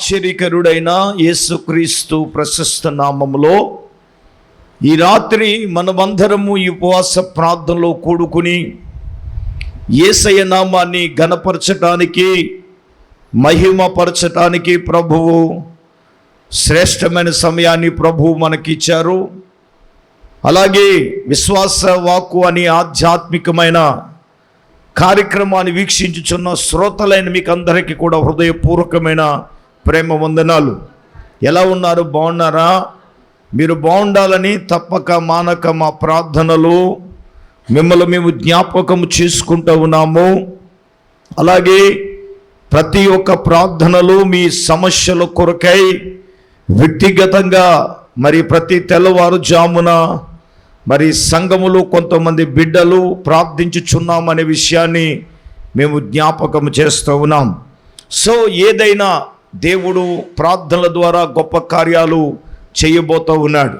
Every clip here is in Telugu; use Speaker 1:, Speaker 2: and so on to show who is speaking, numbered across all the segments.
Speaker 1: ఆశ్చర్యకరుడైన యేసుక్రీస్తు ప్రశస్త నామములో ఈ రాత్రి మనమందరము ఈ ఉపవాస ప్రార్థనలో కూడుకుని యేసయ్య నామాన్ని గణపరచటానికి మహిమపరచటానికి ప్రభువు శ్రేష్టమైన సమయాన్ని ప్రభువు మనకిచ్చారు. అలాగే విశ్వాస వాక్కు అని ఆధ్యాత్మికమైన కార్యక్రమాన్ని వీక్షించుచున్న శ్రోతలైన మీకు అందరికీ కూడా హృదయపూర్వకమైన ప్రేమ వందనాలు. ఎలా ఉన్నారు? బాగున్నారా? మీరు బాగుండాలని తప్పక మానక మా ప్రార్థనలు మిమ్మల్ని మేము జ్ఞాపకం చేసుకుంటూ ఉన్నాము. అలాగే ప్రతి ఒక్క ప్రార్థనలు మీ సమస్యల కొరకై వ్యక్తిగతంగా మరి ప్రతి తెల్లవారుజామున మరి సంఘములు కొంతమంది బిడ్డలు ప్రార్థించుచున్నామనే విషయాన్ని మేము జ్ఞాపకం చేస్తూ ఉన్నాం. సో ఏదైనా దేవుడు ప్రార్థనల ద్వారా గొప్ప కార్యాలు చేయబోతూ ఉన్నాడు.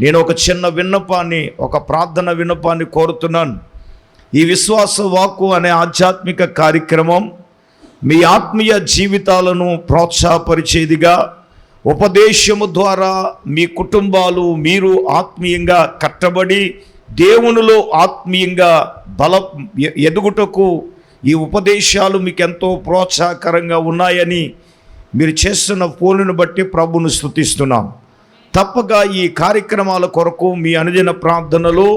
Speaker 1: నేను ఒక చిన్న విన్నపాన్ని ఒక ప్రార్థన విన్నపాన్ని కోరుతున్నాను. ఈ విశ్వాస వాక్కు అనే ఆధ్యాత్మిక కార్యక్రమం మీ ఆత్మీయ జీవితాలను ప్రోత్సాహపరిచేదిగా ఉపదేశము ద్వారా మీ కుటుంబాలు మీరు ఆత్మీయంగా కట్టబడి దేవునిలో ఆత్మీయంగా బల ఎదుగుటకు ఈ ఉపదేశాలు మీకు ఎంతో ప్రోత్సాహకరంగా ఉన్నాయని మీరు చేస్తున్న పోలును బట్టి ప్రభును స్థుతిస్తున్నాం తప్పక ఈ కార్యక్రమాల కొరకు మీ అనుదిన ప్రార్థనలో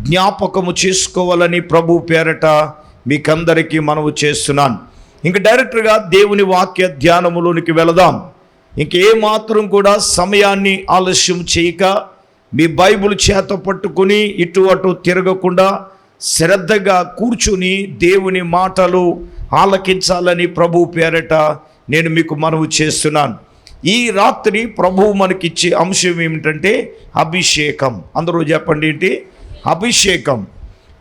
Speaker 1: జ్ఞాపకము చేసుకోవాలని ప్రభు పేరట మీకందరికీ మనవు చేస్తున్నాను. ఇంక డైరెక్ట్గా దేవుని వాక్య ధ్యానములోనికి వెళదాం. ఇంకే మాత్రం కూడా సమయాన్ని ఆలస్యం చేయక మీ బైబిల్ చేత పట్టుకుని ఇటు అటు తిరగకుండా శ్రద్ధగా కూర్చుని దేవుని మాటలు ఆలకించాలని ప్రభు పేరట నేను మీకు మనవి చేస్తున్నాను. ఈ రాత్రి ప్రభువు మనకిచ్చే అంశం ఏమిటంటే అభిషేకం. అందరూ చెప్పండి ఏంటి? అభిషేకం.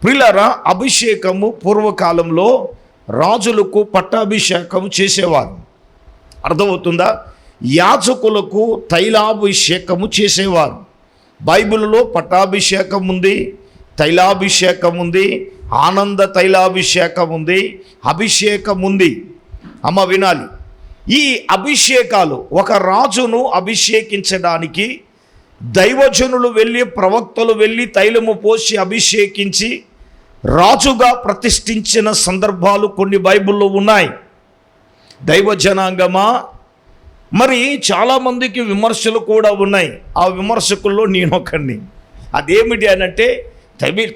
Speaker 1: ప్రిలరా అభిషేకము పూర్వకాలంలో రాజులకు పట్టాభిషేకం చేసేవారు. అర్థమవుతుందా? యాచకులకు తైలాభిషేకము చేసేవారు. బైబిల్లో పట్టాభిషేకం ఉంది తైలాభిషేకం ఉంది ఆనంద తైలాభిషేకం ఉంది అభిషేకం ఉంది. అమ్మ వినాలి. ఈ అభిషేకాలు ఒక రాజును అభిషేకించడానికి దైవజనులు వెళ్ళి ప్రవక్తలు వెళ్ళి తైలము పోసి అభిషేకించి రాజుగా ప్రతిష్ఠించిన సందర్భాలు కొన్ని బైబిల్లో ఉన్నాయి. దైవ జనాంగమా మరి చాలామందికి విమర్శలు కూడా ఉన్నాయి. ఆ విమర్శకుల్లో నేను ఒకరిని అదేమిటి అని అంటే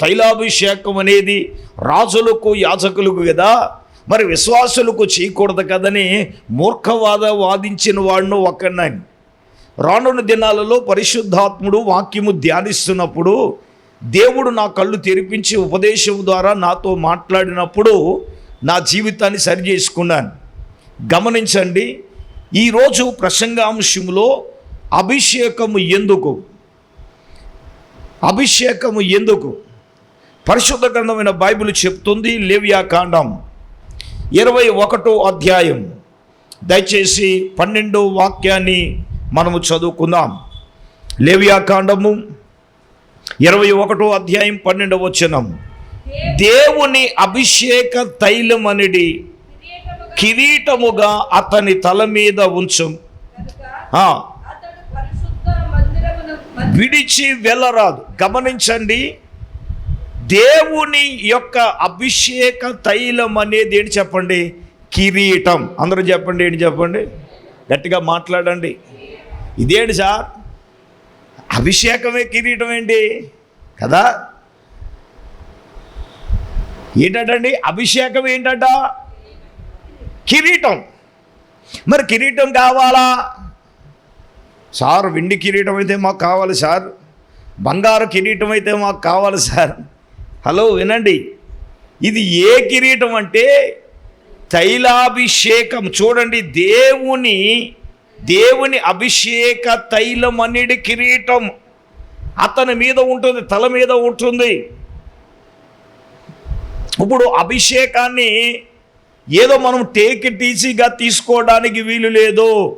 Speaker 1: తైలాభిషేకం అనేది రాజులకు యాజకులకు కదా మరి విశ్వాసులకు చేయకూడదు కదని మూర్ఖవాద వాదించిన వాడిను ఒకడినాను రానున్న దినాలలో పరిశుద్ధాత్ముడు వాక్యము ధ్యానిస్తున్నప్పుడు దేవుడు నా కళ్ళు తెరిపించి ఉపదేశం ద్వారా నాతో మాట్లాడినప్పుడు నా జీవితాన్ని సరి చేసుకున్నాను గమనించండి ఈరోజు ప్రసంగాంశంలో అభిషేకము ఎందుకు? అభిషేకము ఎందుకు? పరిశుద్ధ గ్రంథమైన బైబిల్ చెప్తుంది లేవియా కాండం ఇరవై ఒకటో అధ్యాయం. దయచేసి పన్నెండో వాక్యాన్ని మనము చదువుకుందాం. లేవ్యాకాండము ఇరవై ఒకటో అధ్యాయం పన్నెండవ వచనం. దేవుని అభిషేక తైలం అనేది కిరీటముగా అతని తల మీద ఉంచు. విడిచి వెళ్ళరాదు. గమనించండి దేవుని యొక్క అభిషేక తైలం అనేది ఏంటి చెప్పండి? కిరీటం. అందరూ చెప్పండి ఏంటి చెప్పండి? గట్టిగా మాట్లాడండి. ఇదేంటి సార్? అభిషేకమే కిరీటం ఏంటి? కదా? ఏంటండి అభిషేకం ఏంటట? కిరీటం. మరి కిరీటం కావాలా? సార్ వెండి కిరీటం అయితే మాకు కావాలి సార్. బంగారు కిరీటం అయితే మాకు కావాలి సార్. హలో వినండి. ఇది ఏ కిరీటం అంటే తైలాభిషేకం. చూడండి దేవుని దేవుని అభిషేక తైలం అనేది కిరీటం. అతని మీద ఉంటుంది తల మీద ఉంటుంది. ఇప్పుడు అభిషేకాన్ని ఏదో మనం టేక్ టీసీగా తీసుకోవడానికి వీలు లేదు.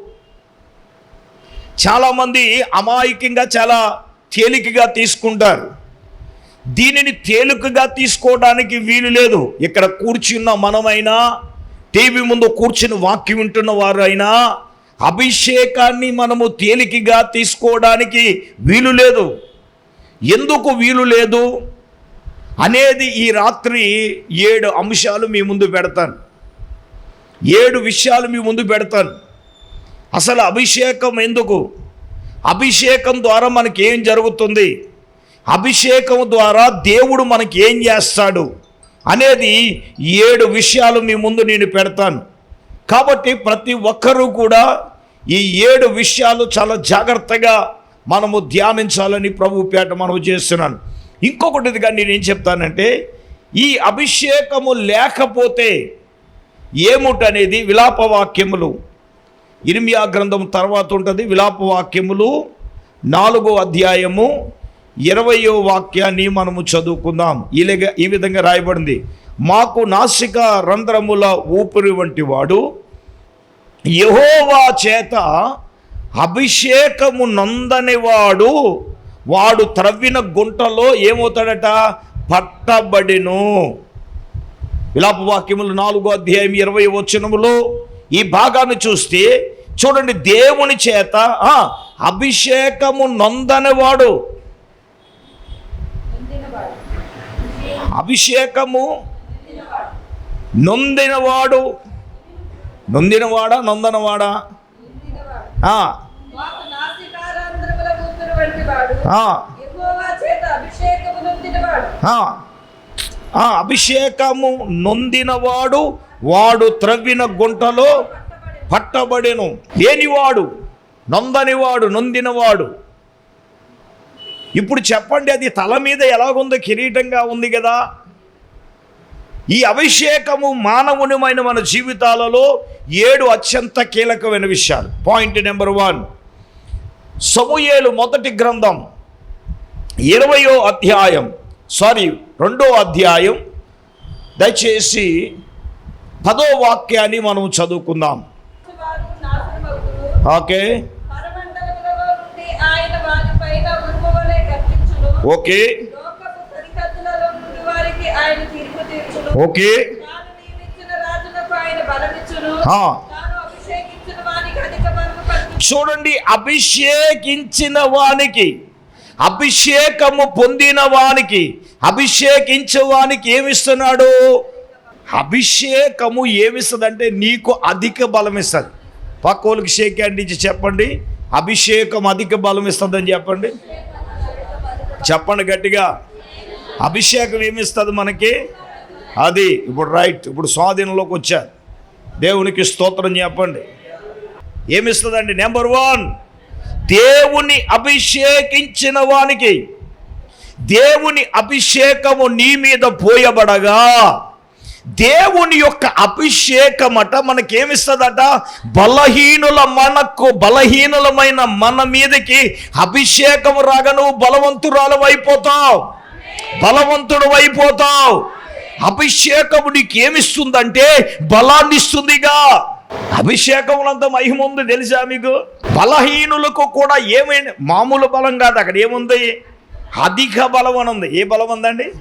Speaker 1: చాలామంది అమాయకంగా చాలా తేలికగా తీసుకుంటారు. దీనిని తేలికగా తీసుకోవడానికి వీలు లేదు. ఇక్కడ కూర్చున్న మనమైనా టీవీ ముందు కూర్చుని వాక్యం వింటున్న వారు అయినా అభిషేకాన్ని మనము తేలికగా తీసుకోవడానికి వీలు లేదు. ఎందుకు వీలు లేదు? అనేది ఈ రాత్రి ఏడు అంశాలు మీ ముందు పెడతాను. ఏడు విషయాలు మీ ముందు పెడతాను. అసలు అభిషేకం ఎందుకు? అభిషేకం ద్వారా మనకి ఏం జరుగుతుంది? అభిషేకం ద్వారా దేవుడు మనకి ఏం చేస్తాడు అనేది ఏడు విషయాలు మీ ముందు నేను పెడతాను. కాబట్టి ప్రతి ఒక్కరూ కూడా ఈ ఏడు విషయాలు చాలా జాగ్రత్తగా మనము ధ్యానించాలని ప్రభు పేట మనము చేస్తున్నాను. ఇంకొకటిదిగా నేను ఏం చెప్తానంటే ఈ అభిషేకము లేకపోతే ఏముటనేది విలాపవాక్యములు. ఇర్మియా గ్రంథం తర్వాత ఉంటుంది విలాపవాక్యములు నాలుగో అధ్యాయము ఇరవయో వాక్యాన్ని మనము చదువుకుందాం. ఇలాగ ఈ విధంగా రాయబడింది. మాకు నాసిక రంధ్రముల ఊపిరి వంటి వాడు యహోవా చేత అభిషేకము నందనివాడు వాడు త్రవ్విన గుంటలో ఏమవుతాడట? పట్టబడిను. విలాప వాక్యములు నాలుగో అధ్యాయం ఇరవై వచనములో ఈ భాగాన్ని చూస్తే చూడండి దేవుని చేత అభిషేకము నొందనివాడు అభిషేకము నొందినవాడు. నొందినవాడా? నొందనవాడా?
Speaker 2: అభిషేకము నొందినవాడు.
Speaker 1: వాడు త్రవ్విన గుంటలో పట్టబడెను. ఏనివాడు నొందనివాడు నొందినవాడు. ఇప్పుడు చెప్పండి అది తల మీద ఎలాగుందో కిరీటంగా ఉంది కదా. ఈ అభిషేకము మానవునిమైన మన జీవితాలలో ఏడు అత్యంత కీలకమైన విషయాలు. పాయింట్ నెంబర్ వన్ సమూయేలు మొదటి గ్రంథం ఇరవయో అధ్యాయం. సారీ రెండో అధ్యాయం. దయచేసి పదో వాక్యాన్ని మనం చదువుకుందాం. ఓకే
Speaker 2: బలము కలుగు
Speaker 1: చూడండి అభిషేకించిన వానికి అభిషేకము పొందిన వానికి అభిషేకించే వానికి ఏమిస్తున్నాడు? అభిషేకము ఏమిస్తుందంటే నీకు అధిక బలం ఇస్తుంది. పక్కోళ్ళకి షేక్ ఇచ్చి చెప్పండి. అభిషేకం అధిక బలం ఇస్తుందని చెప్పండి. చెప్పండి గట్టిగా. అభిషేకం ఏమిస్తుంది మనకి? అది ఇప్పుడు రైట్ ఇప్పుడు స్వాధీనంలోకి వచ్చారు. దేవునికి స్తోత్రం చెప్పండి. ఏమిస్తుందండి? నెంబర్ వన్ దేవుని అభిషేకించిన వానికి దేవుని అభిషేకము నీ మీద పోయబడగా. దేవుని యొక్క అభిషేకమట మనకేమిస్తుందట? బలహీనుల మనకు బలహీనులమైన మన మీదకి అభిషేకం రాగా నువ్వు బలవంతురాలు అయిపోతావు. బలవంతుడు అయిపోతావు. అభిషేకము నీకు ఏమిస్తుందంటే బలాన్ని ఇస్తుందిగా అభిషేకములంత మహిమ ఉంది తెలుసా మీకు? బలహీనులకు కూడా ఏమైనా మామూలు బలం కాదు అక్కడ ఏముంది? అధిక బలం అని ఉంది. ఏ బలం ఉందండి?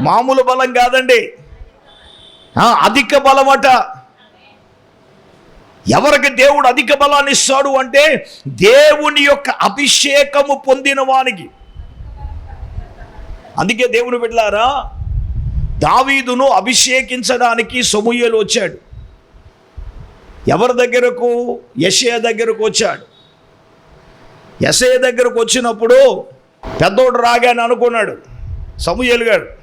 Speaker 1: మామూలు బలం కాదండి. అధిక బలమట. ఎవరికి దేవుడు అధిక బలాన్ని ఇస్తాడు అంటే దేవుని యొక్క అభిషేకము పొందిన వానికి. అందుకే దేవుని బిడ్డలారా దావీదును అభిషేకించడానికి సమూయేలు వచ్చాడు. ఎవరి దగ్గరకు? యశయ దగ్గరకు వచ్చాడు. యశయ దగ్గరకు వచ్చినప్పుడు పెద్దోడు రాగానే అనుకున్నాడు సమూయలు గారు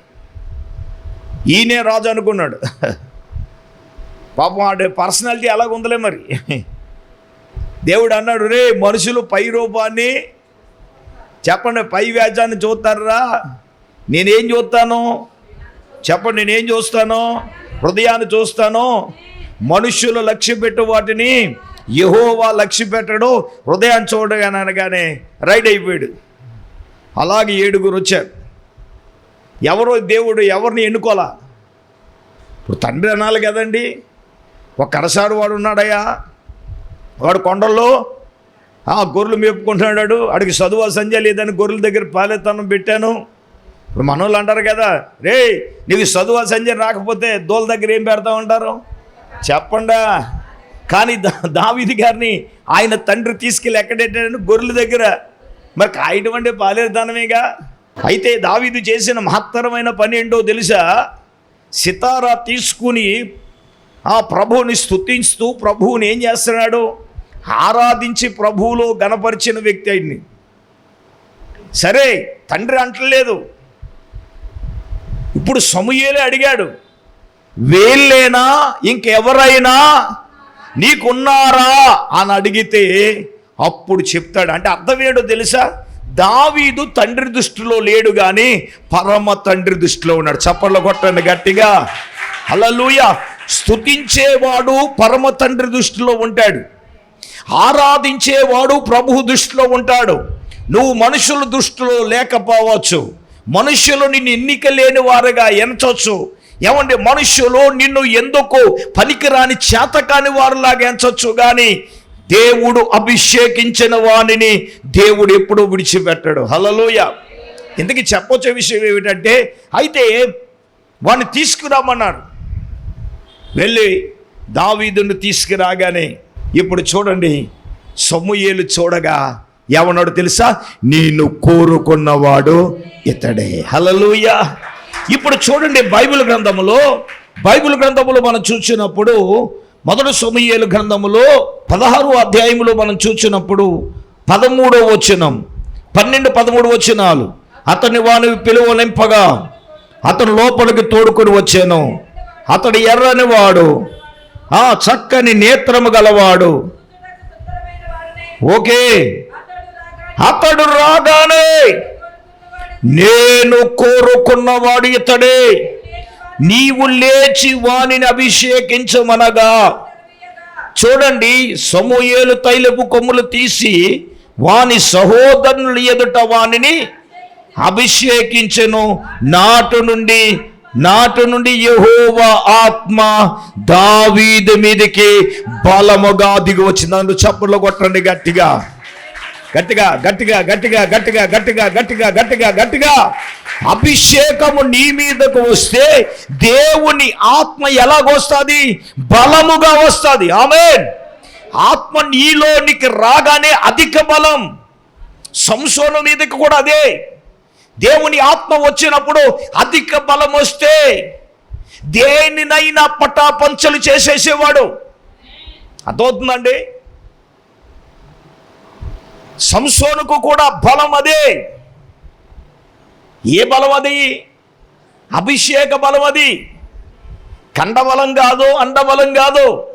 Speaker 1: ఈయనే రాజు అనుకున్నాడు. పాపం ఆడే పర్సనాలిటీ అలాగుందలే మరి. దేవుడు అన్నాడు రే మనుషులు పై రూపాన్ని చెప్పండి పై వ్యాజాన్ని చూస్తారా? నేనేం చూస్తాను? చెప్పండి నేనేం చూస్తాను? హృదయాన్ని చూస్తాను. మనుష్యులు లక్ష్య పెట్టు వాటిని యహోవా లక్ష్య పెట్టడు. హృదయాన్ని చూడగానే అనగానే రైడ్ అయిపోయాడు. అలాగే ఏడుగురు వచ్చారు. ఎవరో దేవుడు ఎవరిని ఎన్నుకోలా ఇప్పుడు తండ్రి అనాలి కదండి. ఒక కరసాడు వాడు ఉన్నాడయ్యా. వాడు కొండల్లో ఆ గొర్రెలు మేపుకుంటున్నాడు అడిగి చదువు సంజయ్ లేదని గొర్రెల దగ్గర పాలెత్తనం పెట్టాను. ఇప్పుడు మనోళ్ళు అంటారు కదా రే నీకు చదువు సంజయ్ రాకపోతే దోల దగ్గర ఏం పెడతా ఉంటారు చెప్పండా. కానీ దా దావిధి గారిని ఆయన తండ్రి తీసుకెళ్ళి ఎక్కడెట్టాడని గొర్రెల దగ్గర. మరి కాయటం అంటే పాలేరుదానమేగా అయితే దావీదు చేసిన మహత్తరమైన పని ఏంటో తెలుసా? సితారా తీసుకుని ఆ ప్రభువుని స్తుతిస్తూ ప్రభువుని ఏం చేస్తున్నాడు? ఆరాధించి ప్రభువులో గణపరిచిన వ్యక్తి ఆయన్ని. సరే తండ్రి అంటలేదు. ఇప్పుడు సమూయేలే అడిగాడు వేళ్ళేనా? ఇంకెవరైనా? నీకున్నారా? అని అడిగితే అప్పుడు చెప్తాడు. అంటే అర్థం ఏంటో తెలుసా? దావీదు తండ్రి దృష్టిలో లేడు కానీ పరమ తండ్రి దృష్టిలో ఉన్నాడు. చప్పట్లు కొట్టండి గట్టిగా. అలలుయ స్తుతించేవాడు పరమ తండ్రి దృష్టిలో ఉంటాడు. ఆరాధించేవాడు ప్రభు దృష్టిలో ఉంటాడు. నువ్వు మనుషుల దృష్టిలో లేకపోవచ్చు. మనుషులు నిన్ను ఎన్నిక లేని వారుగా ఎంచవచ్చు ఏమంటే మనుషులు నిన్ను ఎందుకు పనికిరాని చేతకాని వారిలాగా ఎంచవచ్చు కానీ దేవుడు అభిషేకించిన వానిని దేవుడు ఎప్పుడూ విడిచిపెట్టాడు. హలలోయ ఇందుకు చెప్పొచ్చే విషయం ఏమిటంటే అయితే వాడిని తీసుకురామన్నారు. వెళ్ళి దావీదును తీసుకురాగానే ఇప్పుడు చూడండి సొమ్ముయేలు చూడగా ఏమన్నాడు తెలుసా? నేను కోరుకున్నవాడు ఇతడే. హలలుయ ఇప్పుడు చూడండి బైబిల్ గ్రంథములో బైబిల్ గ్రంథములో మనం చూసినప్పుడు మొదటి సోమయేలు గ్రంథములో పదహారు అధ్యాయములో మనం చూసినప్పుడు పదమూడో వచనం పన్నెండు పదమూడు వచనాలు. అతని వాని పిలువలింపగా అతను లోపలికి తోడుకొని వచ్చాను. అతడు ఎర్రని వాడు ఆ చక్కని నేత్రము గలవాడు. ఓకే.
Speaker 2: అతడు రాగానే
Speaker 1: నేను కోరుకున్నవాడు ఇతడే. నీవు లేచి వానిని అభిషేకించమనగా. చూడండి సమూయేలు తైలపు కొమ్ములు తీసి వాని సహోదరులు ఎదుట వానిని అభిషేకించెను. నాటు నుండి నాటు నుండి యెహోవా ఆత్మ దావీది మీదకి బలముగా దిగి వచ్చింది. అందుకు కొట్టండి గట్టిగా. గట్టిగా గట్టిగా గట్టిగా గట్టిగా గట్టిగా గట్టిగా గట్టిగా గట్టిగా అభిషేకము నీ మీదకు వస్తే దేవుని ఆత్మ ఎలాగొస్తుంది బలముగా వస్తుంది. ఆమె ఆత్మ నీలోనికి రాగానే అధిక బలం. సంసోను మీదకి కూడా అదే. దేవుని ఆత్మ వచ్చినప్పుడు అధిక బలం వస్తే దేనినైనా పటాపంచలు చేసేసేవాడు. అర్థమవుతుందండి? సంసోనుకు కూడా బలం అదే. ఏ బలం అది? అభిషేక బలం అది. కండబలం కాదు అండబలం కాదు.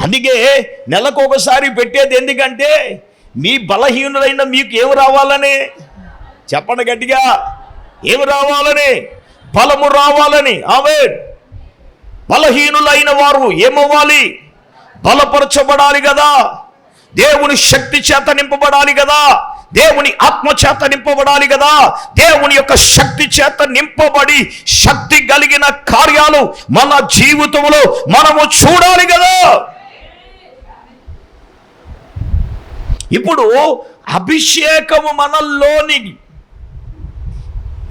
Speaker 1: అందుకే నెలకు ఒకసారి పెట్టేది ఎందుకంటే మీ బలహీనులైన మీకు ఏమి రావాలని? చెప్పండి గట్టిగా. ఏమి రావాలని? బలము రావాలని. ఆమె బలహీనులైన వారు ఏమవ్వాలి? బలపరచబడాలి కదా. దేవుని శక్తి చేత నింపబడాలి కదా. దేవుని ఆత్మ చేత నింపబడాలి కదా. దేవుని యొక్క శక్తి చేత నింపబడి శక్తి కలిగిన కార్యాలు మన జీవితంలో మనము చూడాలి కదా. ఇప్పుడు అభిషేకము మనల్లోని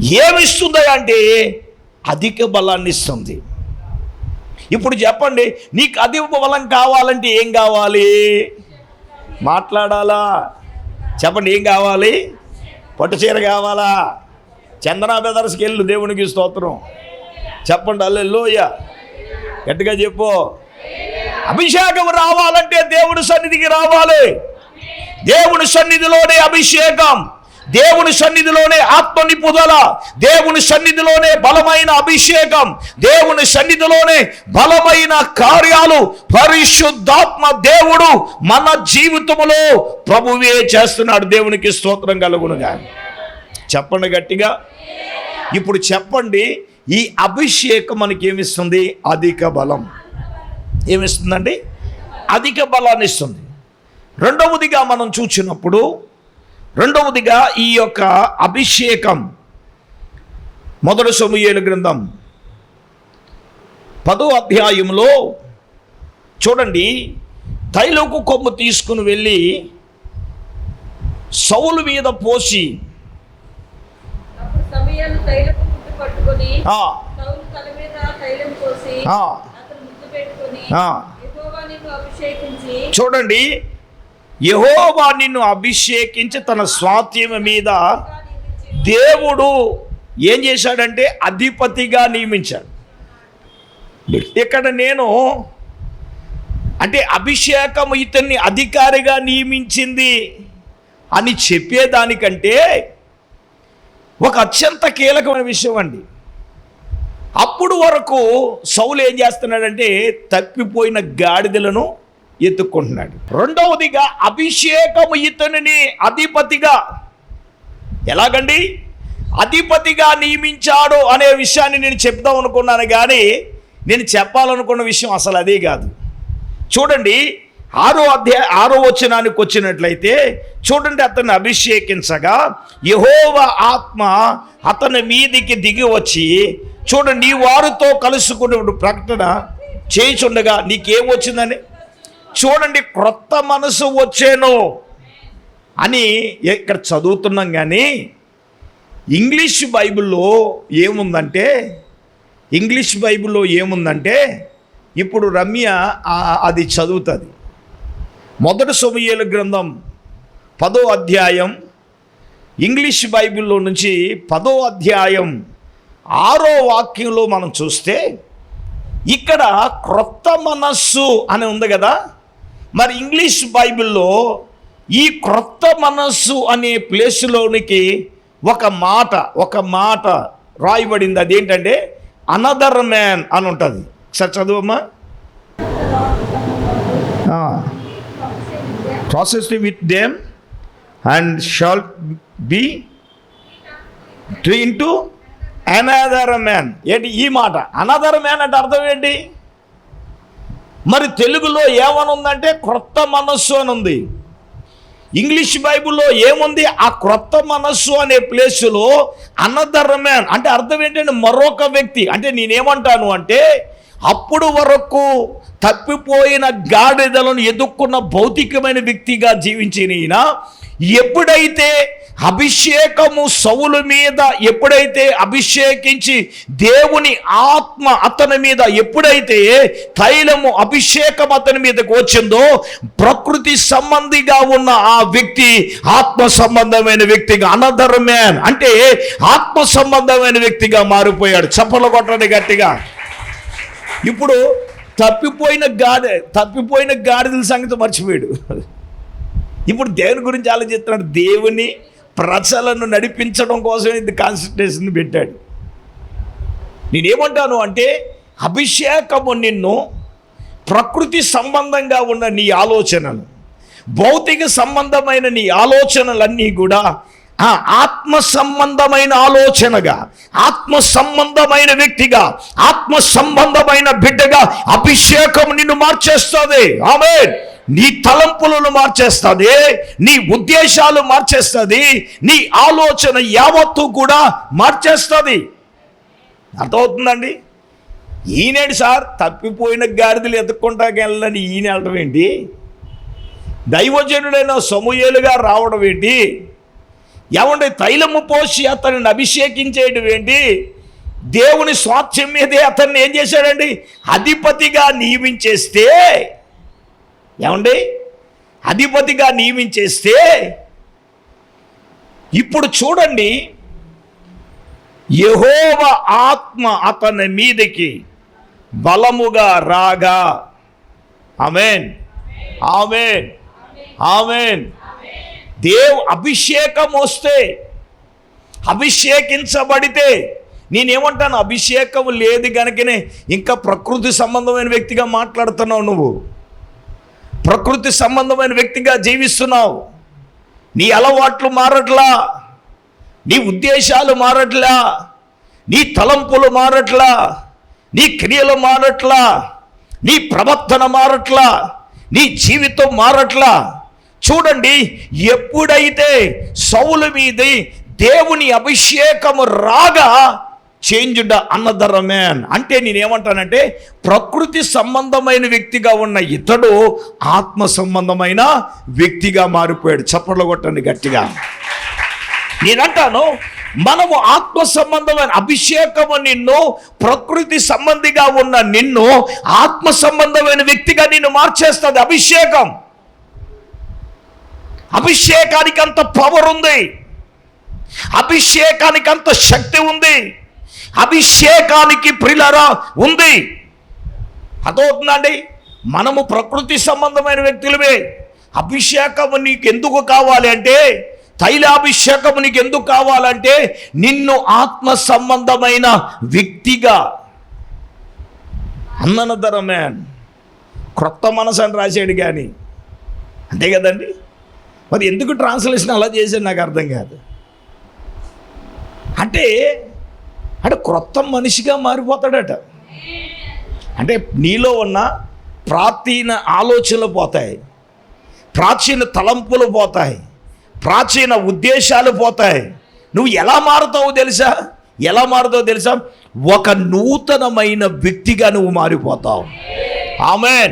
Speaker 1: ఏమిస్తుంది అంటే అధిక బలాన్ని ఇస్తుంది. ఇప్పుడు చెప్పండి నీకు అధిక బలం కావాలంటే ఏం కావాలి? మాట్లాడాలా? చెప్పండి ఏం కావాలి? పట్టు చీర కావాలా? చందనా బెదర్స్కి వెళ్ళు దేవునికి స్తోత్రం. చెప్పండి అల్లెల్లోయ గట్టిగా చెప్పు. అభిషేకం రావాలంటే దేవుడి సన్నిధికి రావాలి. దేవుడి సన్నిధిలోనే అభిషేకం. దేవుని సన్నిధిలోనే ఆత్మ నిపుదల దేవుని సన్నిధిలోనే బలమైన అభిషేకం దేవుని సన్నిధిలోనే బలమైన కార్యాలు. పరిశుద్ధాత్మ దేవుడు మన జీవితములో ప్రభువే చేస్తున్నాడు. దేవునికి స్తోత్రం కలుగునుగా చెప్పండి గట్టిగా. ఇప్పుడు చెప్పండి ఈ అభిషేకం మనకి ఏమిస్తుంది? అధిక బలం. ఏమిస్తుందండి? అధిక బలాన్ని ఇస్తుంది రెండవదిగా మనం చూసినప్పుడు రెండవదిగా ఈ యొక్క అభిషేకం. మొదటి సమూహేలు గ్రంథం. పదో అధ్యాయంలో చూడండి తైలోకు కొమ్ము తీసుకుని వెళ్ళి
Speaker 2: సౌలు మీద పోసి
Speaker 1: చూడండి యహోవా నిన్ను అభిషేకించి తన స్వాత్యం మీద దేవుడు ఏం చేశాడంటే అధిపతిగా నియమించాడు. ఇక్కడ నేను అంటే అభిషేకం ఇతన్ని అధికారిగా నియమించింది అని చెప్పేదానికంటే ఒక అత్యంత కీలకమైన విషయం అండి. అప్పుడు వరకు సౌలు ఏం చేస్తున్నాడంటే తప్పిపోయిన గాడిదలను ఎత్తుకుంటున్నాడు రెండవదిగా అభిషేకము ఇతనిని అధిపతిగా. ఎలాగండి? అధిపతిగా నియమించాడు అనే విషయాన్ని నేను చెప్దాం అనుకున్నాను కానీ నేను చెప్పాలనుకున్న విషయం అసలు అదే కాదు. చూడండి ఆరో అధ్యాయ ఆరో వచనానికి వచ్చినట్లయితే చూడండి అతన్ని అభిషేకించగా యహోవ ఆత్మ అతని మీదికి దిగి వచ్చి చూడండి వారితో కలుసుకునే ప్రకటన చేయిచుండగా నీకేం వచ్చిందని? చూడండి క్రొత్త మనసు వచ్చేను అని ఇక్కడ చదువుతున్నాం కానీ ఇంగ్లీష్ బైబిల్లో ఏముందంటే ఇంగ్లీష్ బైబిల్లో ఏముందంటే ఇప్పుడు రమ్య అది చదువుతుంది. మొదటి సమయాల గ్రంథం పదో అధ్యాయం ఇంగ్లీష్ బైబిల్లో నుంచి పదో అధ్యాయం ఆరో వాక్యంలో మనం చూస్తే ఇక్కడ క్రొత్త మనస్సు అని ఉంది కదా మరి ఇంగ్లీష్ బైబిల్లో ఈ క్రొత్త మనస్సు అనే ప్లేస్లోనికి ఒక మాట ఒక మాట రాయబడింది. అదేంటంటే అనదర్ మ్యాన్ అని ఉంటుంది. Sir చదువమ్మా. Process with them and shall be to another man ఏంటి ఈ మాట? అనదర్ మ్యాన్ అంటే అర్థం ఏంటి? మరి తెలుగులో ఏమనుందంటే క్రొత్త మనస్సు అని ఉంది ఇంగ్లీష్ బైబిల్లో ఏముంది? ఆ క్రొత్త మనస్సు అనే ప్లేసులో అనదర్ మ్యాన్ అంటే అర్థం ఏంటంటే మరొక వ్యక్తి. అంటే నేనేమంటాను అంటే అప్పుడు వరకు తప్పిపోయిన గాడిదలను ఎదుక్కున్న భౌతికమైన వ్యక్తిగా జీవించిన ఈయన ఎప్పుడైతే అభిషేకము సౌలు మీద ఎప్పుడైతే అభిషేకించి దేవుని ఆత్మ అతని మీద ఎప్పుడైతే తైలము అభిషేకం అతని మీదకి వచ్చిందో ప్రకృతి సంబంధిగా ఉన్న ఆ వ్యక్తి ఆత్మ సంబంధమైన వ్యక్తిగా అనదర్ మ్యాన్ అంటే ఆత్మ సంబంధమైన వ్యక్తిగా మారిపోయాడు. చప్పలు కొట్టండి గట్టిగా. ఇప్పుడు తప్పిపోయిన గాడి తప్పిపోయిన గాడిదల సంగతి మర్చిపోయాడు. ఇప్పుడు దేవుని గురించి ఆలోచిస్తున్నాడు. దేవుని ప్రజలను నడిపించడం కోసం ఇది కాన్సన్ట్రేషన్ పెట్టాడు. నేనేమంటాను అంటే అభిషేకము నిన్ను ప్రకృతి సంబంధంగా ఉన్న నీ ఆలోచనలు భౌతిక సంబంధమైన నీ ఆలోచనలన్నీ కూడా ఆత్మ సంబంధమైన ఆలోచనగా ఆత్మ సంబంధమైన వ్యక్తిగా ఆత్మ సంబంధమైన బిడ్డగా అభిషేకం నిన్ను మార్చేస్తుంది. ఆమె నీ తలంపులను మార్చేస్తుంది. నీ ఉద్దేశాలు మార్చేస్తుంది. నీ ఆలోచన యావత్తు కూడా మార్చేస్తుంది. అర్థమవుతుందండి? ఈయనేడు సార్? తప్పిపోయిన గాడిదలు ఎత్తుకుంటాకి వెళ్ళని ఈయన వెళ్ళడం ఏంటి? దైవజనుడైన సమూయేలుగా రావడం ఏంటి? ఏమంటే తైలము పోసి అతనిని అభిషేకించేయడం ఏంటి? దేవుని స్వాస్థ్యం మీదే అతన్ని ఏం చేశాడండి? అధిపతిగా నియమించేస్తే ఏమండి? అధిపతిగా నియమించేస్తే ఇప్పుడు చూడండి యహోవ ఆత్మ అతని మీదకి బలముగా రాగా. ఆమెన్. ఆమెన్. ఆమెన్. దేవ్ అభిషేకం వస్తే అభిషేకించబడితే నేనేమంటాను అభిషేకం లేదు కనుకనే ఇంకా ప్రకృతి సంబంధమైన వ్యక్తిగా మాట్లాడుతున్నావు నువ్వు. ప్రకృతి సంబంధమైన వ్యక్తిగా జీవిస్తున్నావు. నీ అలవాట్లు మారట్లా. నీ ఉద్దేశాలు మారట్లా. నీ తలంపులు మారట్లా. నీ క్రియలు మారట్లా. నీ ప్రవర్తన మారట్లా. నీ జీవితం మారట్లా. చూడండి ఎప్పుడైతే సౌలు మీది దేవుని అభిషేకము రాగా చేంజ్డ్ అన్నదర్ మ్యాన్ అంటే నేనేమంటానంటే ప్రకృతి సంబంధమైన వ్యక్తిగా ఉన్న ఇతడు ఆత్మ సంబంధమైన వ్యక్తిగా మారిపోయాడు. చప్పట్లు కొట్టండి గట్టిగా. నేనంటాను మనము ఆత్మ సంబంధమైన అభిషేకము నిన్ను ప్రకృతి సంబంధిగా ఉన్న నిన్ను ఆత్మ సంబంధమైన వ్యక్తిగా నిన్ను మార్చేస్తుంది అభిషేకం. అభిషేకానికి అంత పవర్ ఉంది. అభిషేకానికి అంత శక్తి ఉంది. అభిషేకానికి ప్రిలరా ఉంది. అర్థమవుతుందండి? మనము ప్రకృతి సంబంధమైన వ్యక్తులమే. అభిషేకము నీకు ఎందుకు కావాలి అంటే తైలాభిషేకము నీకు ఎందుకు కావాలంటే నిన్ను ఆత్మ సంబంధమైన వ్యక్తిగా. అన్ననదర మ్యాన్ క్రొత్త మనసు అని రాశాడు కానీ. అంతే కదండి? మరి ఎందుకు ట్రాన్స్లేషన్ అలా చేశాడు నాకు అర్థం కాదు. అంటే అంటే క్రొత్త మనిషిగా మారిపోతాడట. అంటే నీలో ఉన్న ప్రాచీన ఆలోచనలు పోతాయి. ప్రాచీన తలంపులు పోతాయి. ప్రాచీన ఉద్దేశాలు పోతాయి. నువ్వు ఎలా మారుతావో తెలుసా? ఎలా మారుతావో తెలుసా? ఒక నూతనమైన వ్యక్తిగా నువ్వు మారిపోతావు. ఆమెన్.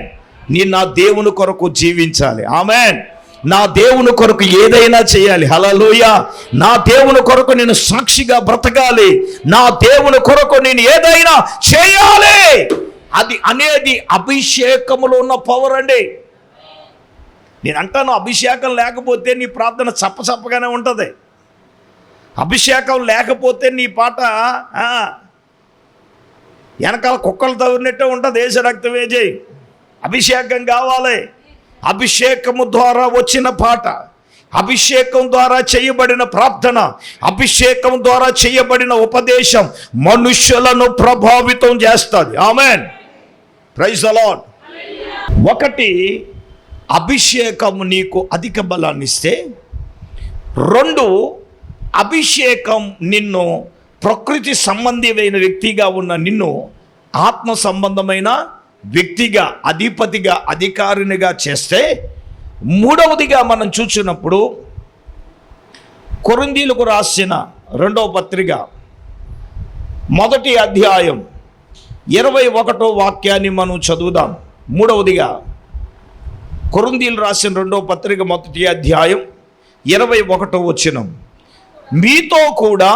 Speaker 1: నీ నా దేవుని కొరకు జీవించాలి. ఆమెన్. నా దేవుని కొరకు ఏదైనా చేయాలి. హలలోయ నా దేవుని కొరకు నేను సాక్షిగా బ్రతకాలి. నా దేవుని కొరకు నేను ఏదైనా చేయాలి. అది అనేది అభిషేకములో ఉన్న పవర్ అండి. నేను అంటాను అభిషేకం లేకపోతే నీ ప్రార్థన చప్పచప్పగానే ఉంటుంది. అభిషేకం లేకపోతే నీ పాట వెనకాల కుక్కలు తవ్వినట్టే ఉంటుంది. వేస రక్తం వేజేయి అభిషేకం కావాలి. అభిషేకము ద్వారా వచ్చిన పాట అభిషేకం ద్వారా చేయబడిన ప్రార్థన అభిషేకం ద్వారా చేయబడిన ఉపదేశం మనుష్యులను ప్రభావితం చేస్తుంది. ఆమెన్ ప్రైజ్ అలాడ్ ఒకటి అభిషేకం నీకు అధిక బలాన్ని ఇస్తే రెండు అభిషేకం నిన్ను ప్రకృతి సంబంధమైన వ్యక్తిగా ఉన్న నిన్ను ఆత్మ సంబంధమైన వ్యక్తిగా అధిపతిగా అధికారినిగా చేస్తే మూడవదిగా మనం చూసినప్పుడు కొరిందీలకు రాసిన రెండవ పత్రిక మొదటి అధ్యాయం ఇరవై ఒకటో వాక్యాన్ని మనం చదువుదాం. మూడవదిగా కొరందీలు రాసిన రెండవ పత్రిక మొదటి అధ్యాయం ఇరవై ఒకటో వచ్చినం మీతో కూడా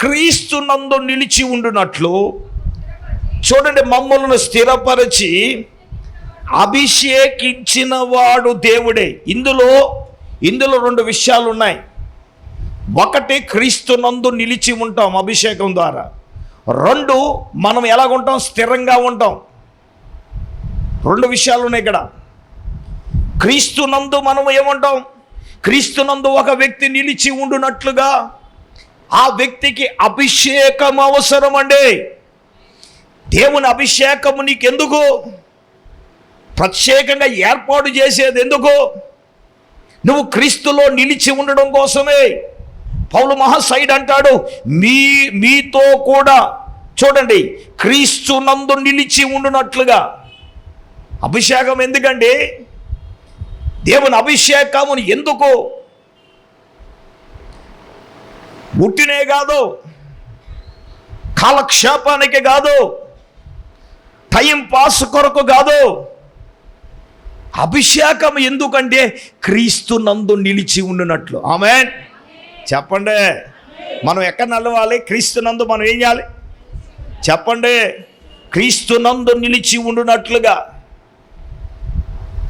Speaker 1: క్రీస్తునందు నిలిచి ఉండునట్లు చూడండి మమ్మల్ని స్థిరపరిచి అభిషేకించిన వాడు దేవుడే. ఇందులో ఇందులో రెండు విషయాలు ఉన్నాయి. ఒకటి క్రీస్తునందు నిలిచి ఉంటాం అభిషేకం ద్వారా. రెండు మనం ఎలాగుంటాం? స్థిరంగా ఉంటాం. రెండు విషయాలు ఉన్నాయి ఇక్కడ. క్రీస్తునందు మనం ఏమంటాం? క్రీస్తునందు ఒక వ్యక్తి నిలిచి ఉండునట్లుగా ఆ వ్యక్తికి అభిషేకం అవసరం అండి దేవుని అభిషేకము నీకెందుకు? ప్రత్యేకంగా ఏర్పాటు చేసేది ఎందుకు? నువ్వు క్రీస్తులో నిలిచి ఉండడం కోసమే. పౌలు మహాసైడ్ అంటాడు మీ మీతో కూడా చూడండి క్రీస్తు నందు నిలిచి ఉండునట్లుగా. అభిషేకం ఎందుకండి? దేవుని అభిషేకమును ఎందుకు? ఉట్టినే కాదు కాలక్షేపానికి కాదు టైం పాస్ కొరకు కాదు. అభిషేకం ఎందుకంటే క్రీస్తు నందు నిలిచి ఉండినట్లు. ఆమె చెప్పండి. మనం ఎక్కడ నలవాలి క్రీస్తు నందు మనం ఏం చేయాలి? చెప్పండి. క్రీస్తు నందు నిలిచి ఉండునట్లుగా.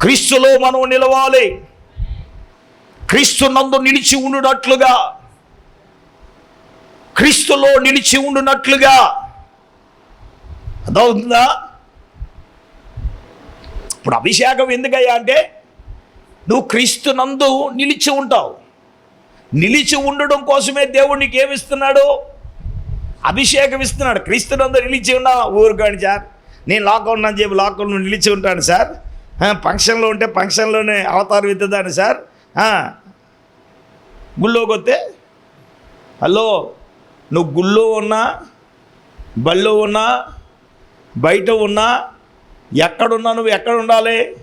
Speaker 1: క్రీస్తులో మనం నిలవాలి. క్రీస్తు నందు నిలిచి ఉండునట్లుగా. క్రీస్తులో నిలిచి ఉండునట్లుగా. అదవుతుందా ఇప్పుడు అభిషేకం ఎందుకయ్యా అంటే నువ్వు క్రీస్తు నందు నిలిచి ఉంటావు. నిలిచి ఉండడం కోసమే దేవుడు నీకు ఏమిస్తున్నాడు అభిషేకం ఇస్తున్నాడు. క్రీస్తు నందు నిలిచి ఉన్నా ఊరుకోండి సార్. నేను లోకం ఉన్నాను చెప్పి లోకంలో నిలిచి ఉంటాను సార్. ఫంక్షన్లో ఉంటే ఫంక్షన్లోనే అవతారం ఎత్తుదాను సార్. గుళ్ళోకి వస్తే హలో నువ్వు గుళ్ళో ఉన్నా బళ్ళో ఉన్నా బయట ఉన్నా ఎక్కడున్నా నువ్వు ఎక్కడ ఉండాలి?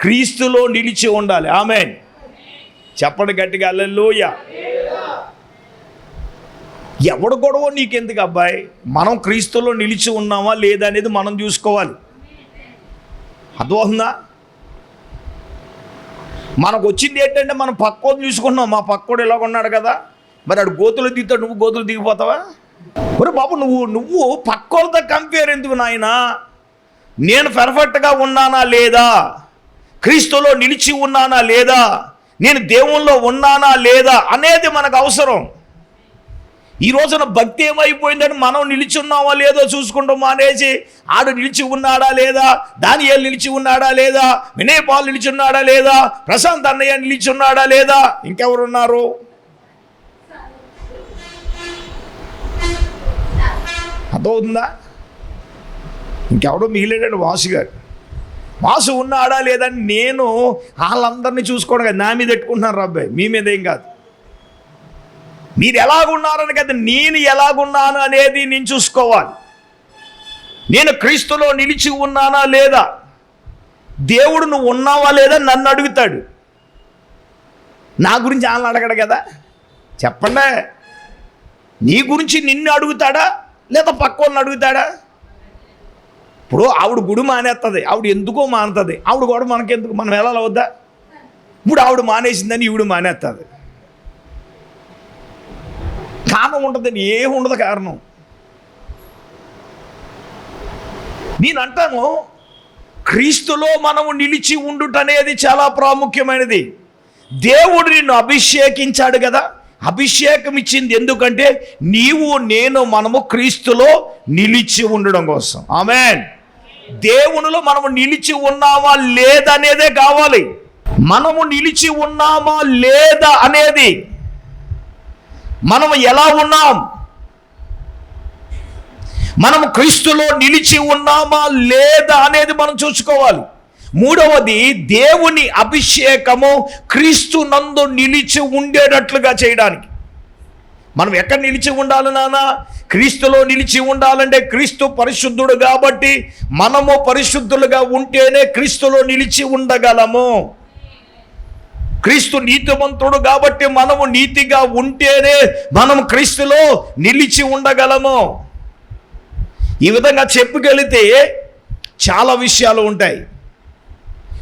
Speaker 1: క్రీస్తులో నిలిచి ఉండాలి. ఆమె చెప్పండి గట్టిగా అల్లెలోయ ఎవడు గొడవ నీకెందుకు అబ్బాయి? మనం క్రీస్తులో నిలిచి ఉన్నామా లేదా అనేది మనం చూసుకోవాలి. అర్థమవుతుందా మనకు వచ్చింది ఏంటంటే మనం పక్కోడు చూసుకున్నాం మా పక్కోడు ఇలాగ ఉన్నాడు కదా. మరి ఆడు గోతులు దిగుతాడు నువ్వు గోతులు దిగిపోతావా? మరి బాబు నువ్వు నువ్వు పక్కోళ్ళతో కంపేర్ ఎందుకు నాయనా? నేను పర్ఫెక్ట్గా ఉన్నానా లేదా? క్రీస్తులో నిలిచి ఉన్నానా లేదా? నేను దేవుల్లో ఉన్నానా లేదా అనేది మనకు అవసరం. ఈ రోజున భక్తి ఏమైపోయిందని మనం నిలిచి ఉన్నామా లేదో చూసుకుంటాం మానేసి ఆడు నిలిచి ఉన్నాడా లేదా? దానియేలు నిలిచి ఉన్నాడా లేదా? వినయ్ పాల్ నిలిచి ఉన్నాడా లేదా? ప్రశాంత్ అన్నయ్య నిలిచి ఉన్నాడా లేదా? ఇంకెవరున్నారు? అర్థమవుతుందా? ఇంకెవడో మిగిలేడండి వాసు గారు. వాసు ఉన్నాడా లేదని నేను వాళ్ళందరినీ చూసుకోవడం కాదు. నా మీద పెట్టుకుంటున్నాను రబ్బాయి మీ మీద ఏం కాదు. మీరు ఎలాగున్నారని కదా నేను ఎలాగున్నాను అనేది నేను చూసుకోవాలి. నేను క్రీస్తులో నిలిచి ఉన్నానా లేదా? దేవుడు నువ్వు ఉన్నావా లేదా నన్ను అడుగుతాడు. నా గురించి వాళ్ళని అడగడు కదా. చెప్పండి. నీ గురించి నిన్ను అడుగుతాడా లేదా పక్క అడుగుతాడా? ఇప్పుడు ఆవిడ గుడి మానేస్తుంది ఆవిడ ఎందుకో మానుతుంది. ఆవిడ కూడా మనకెందుకు? మనం వెళ్ళాలి వద్దా? ఇప్పుడు ఆవిడ మానేసిందని ఈవిడ మానేస్తుంది కారణం ఉంటుందని ఏం ఉండదు కారణం. నేను అంటాను క్రీస్తులో మనము నిలిచి ఉండుట అనేది చాలా ప్రాముఖ్యమైనది. దేవుడు నిన్ను అభిషేకించాడు కదా. అభిషేకం ఇచ్చింది ఎందుకంటే నీవు నేను మనము క్రీస్తులో నిలిచి ఉండడం కోసం. ఆమెన్. దేవునిలో మనము నిలిచి ఉన్నామా లేదా అనేదే కావాలి. మనము నిలిచి ఉన్నామా లేదా అనేది మనము ఎలా ఉన్నాం? మనము క్రీస్తులో నిలిచి ఉన్నామా లేదా అనేది మనం చూసుకోవాలి. మూడవది దేవుని అభిషేకము క్రీస్తు నందు నిలిచి ఉండేటట్లుగా చేయడానికి. మనం ఎక్కడ నిలిచి ఉండాలి నాన్న క్రీస్తులో నిలిచి ఉండాలంటే క్రీస్తు పరిశుద్ధుడు కాబట్టి మనము పరిశుద్ధులుగా ఉంటేనే క్రీస్తులో నిలిచి ఉండగలము. క్రీస్తు నీతిమంతుడు కాబట్టి మనము నీతిగా ఉంటేనే మనం క్రీస్తులో నిలిచి ఉండగలము. ఈ విధంగా చెప్పుకెళితే చాలా విషయాలు ఉంటాయి.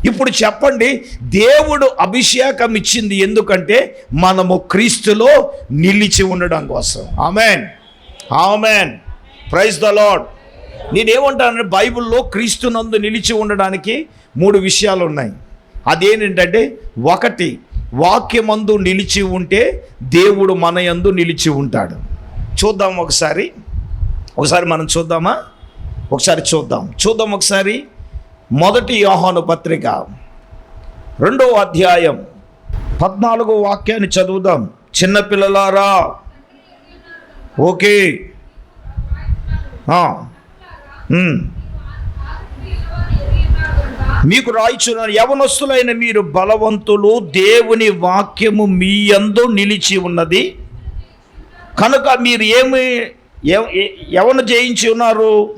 Speaker 1: ఇప్పుడు చెప్పండి దేవుడు అభిషేకం ఇచ్చింది ఎందుకంటే మనము క్రీస్తులో నిలిచి ఉండడం కోసం. Amen amen praise the lord నేనేమంటానంటే బైబిల్లో క్రీస్తునందు నిలిచి ఉండడానికి మూడు విషయాలు ఉన్నాయి అదేంటంటే ఒకటి వాక్యమందు నిలిచి ఉంటే దేవుడు మన యందు నిలిచి ఉంటాడు. చూద్దాం ఒకసారి. ఒకసారి మనం చూద్దామా? ఒకసారి చూద్దాం. చూద్దాం ఒకసారి. మొదటి యోహాను పత్రిక రెండవ అధ్యాయం పద్నాలుగో వాక్యాన్ని చదువుదాం. చిన్నపిల్లలారా ఓకే? మీకు రాయిచున్నారు యవనస్తులైన మీరు బలవంతులు దేవుని వాక్యము మీ అందు నిలిచి ఉన్నది. కనుక మీరు ఏమి ఎవ- జయించి ఉన్నారు?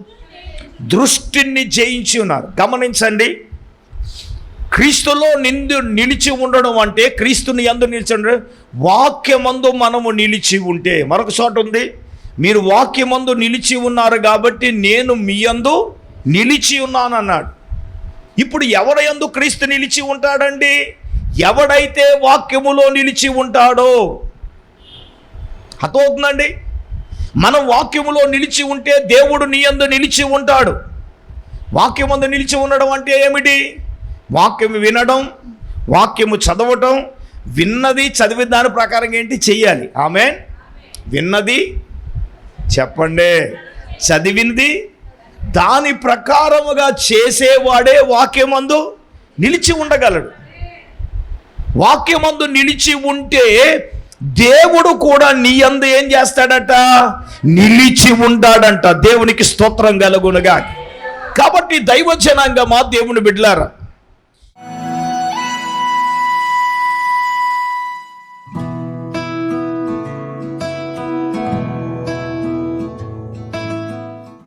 Speaker 1: దృష్టిని జయించి ఉన్నారు. గమనించండి. క్రీస్తులో నిందు నిలిచి ఉండడం అంటే క్రీస్తుని ఎందు నిలిచి ఉండడం వాక్యమందు మనము నిలిచి ఉంటే మరొక చోట ఉంది. మీరు వాక్యమందు నిలిచి ఉన్నారు కాబట్టి నేను మీ యందు నిలిచి ఉన్నానన్నాడు. ఇప్పుడు ఎవడయందు క్రీస్తు నిలిచి ఉంటాడండి? ఎవడైతే వాక్యములో నిలిచి ఉంటాడో. అర్థమవుతుందండి? మనం వాక్యములో నిలిచి ఉంటే దేవుడు నీ అందు నిలిచి ఉంటాడు. వాక్యమందు నిలిచి ఉండడం అంటే ఏమిటి? వాక్యం వినడం వాక్యము చదవటం విన్నది చదివిన దాని ప్రకారం ఏంటి? చెయ్యాలి. ఆమె విన్నది చెప్పండి. చదివింది దాని ప్రకారముగా చేసేవాడే వాక్యమందు నిలిచి ఉండగలడు. వాక్యమందు నిలిచి ఉంటే దేవుడు కూడా నీ అందు ఏం చేస్తాడట? నిలిచి ఉంటాడంట. దేవునికి స్తోత్రం కలుగునుగా కాబట్టి దైవ మా దేవుని బిడ్డలారా?